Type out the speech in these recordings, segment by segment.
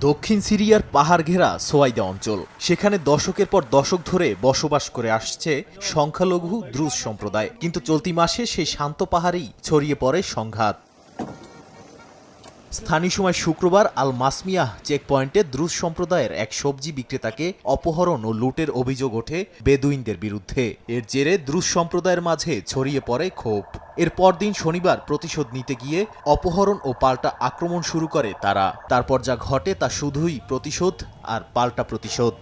দক্ষিণ সিরিয়ার পাহাড় ঘেরা সোয়াইদা অঞ্চল। সেখানে দশকের পর দশক ধরে বসবাস করে আসছে সংখ্যালঘু দ্রুজ সম্প্রদায়। কিন্তু চলতি মাসে সেই শান্ত পাহাড়েই ছড়িয়ে পড়ে সংঘাত। স্থানীয় সময় শুক্রবার আল মাসমিয়াহ চেকপয়েন্টে দ্রুজ সম্প্রদায়ের এক সবজি বিক্রেতাকে অপহরণ ও লুটের অভিযোগ ওঠে বেদুইনদের বিরুদ্ধে। এর জেরে দ্রুজ সম্প্রদায়ের মাঝে ছড়িয়ে পড়ে ক্ষোভ। এর পরদিন শনিবার প্রতিশোধ নিতে গিয়ে অপহরণ ও পাল্টা আক্রমণ শুরু করে তারা। তারপর যা ঘটে তা শুধুই প্রতিশোধ আর পাল্টা প্রতিশোধ।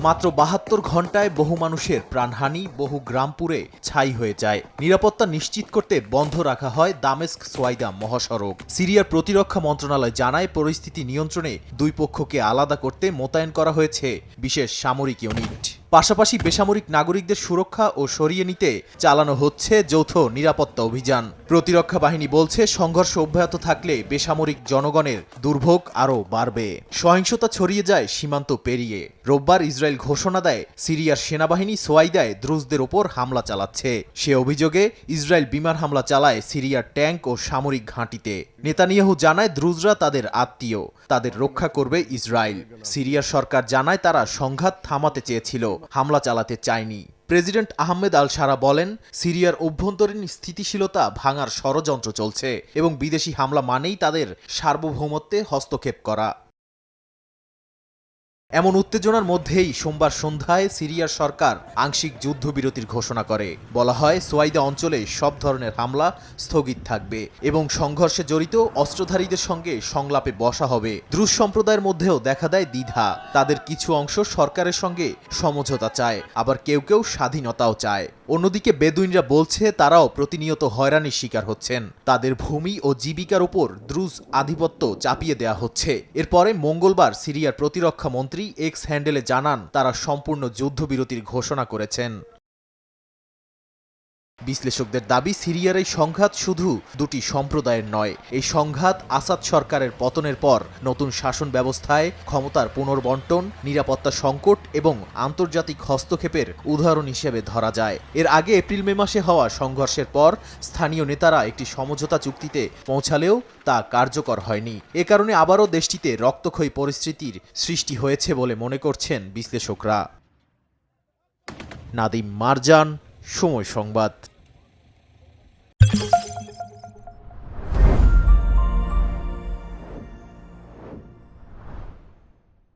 মাত্র বাহাত্তর ঘন্টায় বহু মানুষের প্রাণহানি, বহু গ্রামপুরে ছাই হয়ে যায়। নিরাপত্তা নিশ্চিত করতে বন্ধ রাখা হয় দামেস্ক সোয়াইদা মহাসড়ক। সিরিয়ার প্রতিরক্ষা মন্ত্রণালয় জানায়, পরিস্থিতি নিয়ন্ত্রণে দুই পক্ষকে আলাদা করতে মোতায়েন করা হয়েছে বিশেষ সামরিক ইউনিট। পাশাপাশি বেসামরিক নাগরিকদের সুরক্ষা ও সরিয়ে নিতে চালানো হচ্ছে যৌথ নিরাপত্তা অভিযান। প্রতিরক্ষা বাহিনী বলছে, সংঘর্ষ অব্যাহত থাকলে বেসামরিক জনগণের দুর্ভোগ আরও বাড়বে। সহিংসতা ছড়িয়ে যায়, সীমান্ত পেরিয়ে। রোববার ইসরায়েল ঘোষণা দেয়, সিরিয়ার সেনাবাহিনী সোয়াইদায় দ্রুজদের ওপর হামলা চালাচ্ছে। সে অভিযোগে, ইসরায়েল বিমান হামলা চালায় সিরিয়ার ট্যাঙ্ক ও সামরিক ঘাঁটিতে। নেতানিয়াহু জানায় দ্রুজরা তাদের আত্মীয়, তাদের রক্ষা করবে ইসরায়েল। সিরিয়ার সরকার জানায়, তারা সংঘাত থামাতে চেয়েছিল। হামলা চালাতে চায়নি। প্রেসিডেন্ট আহমেদ আল সারা বলেন, সিরিয়ার অভ্যন্তরীণ স্থিতিশীলতা ভাঙার ষড়যন্ত্র চলছে এবং বিদেশি হামলা মানেই তাদের সার্বভৌমত্বে হস্তক্ষেপ করা। এমন উত্তেজনার মধ্যেই সোমবার সন্ধ্যায় সিরিয়ার সরকার আংশিক যুদ্ধবিরতির ঘোষণা করে। বলা হয়, সোয়াইদা অঞ্চলে সব ধরনের হামলা স্থগিত থাকবে এবং সংঘর্ষে জড়িত অস্ত্রধারীদের সঙ্গে সংলাপে বসা হবে। দ্রুজ সম্প্রদায়ের মধ্যেও দেখা দেয় দ্বিধা। তাদের কিছু অংশ সরকারের সঙ্গে সমঝোতা চায়, আবার কেউ কেউ স্বাধীনতাও চায়। অন্যদিকে বেদুইনরা বলছে, তারাও প্রতিনিয়ত হয়রানির শিকার হচ্ছেন। তাদের ভূমি ও জীবিকার উপর দ্রুজ আধিপত্য চাপিয়ে দেয়া হচ্ছে। এরপরে মঙ্গলবার সিরিয়ার প্রতিরক্ষা মন্ত্রী এক্স হ্যান্ডেলে জানান তারা সম্পূর্ণ যুদ্ধবিরতির ঘোষণা করেছেন। বিশ্লেষকদের দাবি, সিরিয়ার এই সংঘাত শুধু দুটি সম্প্রদায়ের নয়, এই সংঘাত আসাদ সরকারের পতনের পর নতুন শাসন ব্যবস্থায় ক্ষমতার পুনর্বন্টন, নিরাপত্তা সংকট এবং আন্তর্জাতিক হস্তক্ষেপের উদাহরণ হিসেবে ধরা যায়। এর আগে এপ্রিল মে মাসে হওয়া সংঘর্ষের পর স্থানীয় নেতারা একটি সমঝোতা চুক্তিতে পৌঁছালেও তা কার্যকর হয়নি। এ কারণে আবারও দেশটিতে রক্তক্ষয়ী পরিস্থিতির সৃষ্টি হয়েছে বলে মনে করছেন বিশ্লেষকরা। নাদিম মারজান সময় সংবাদ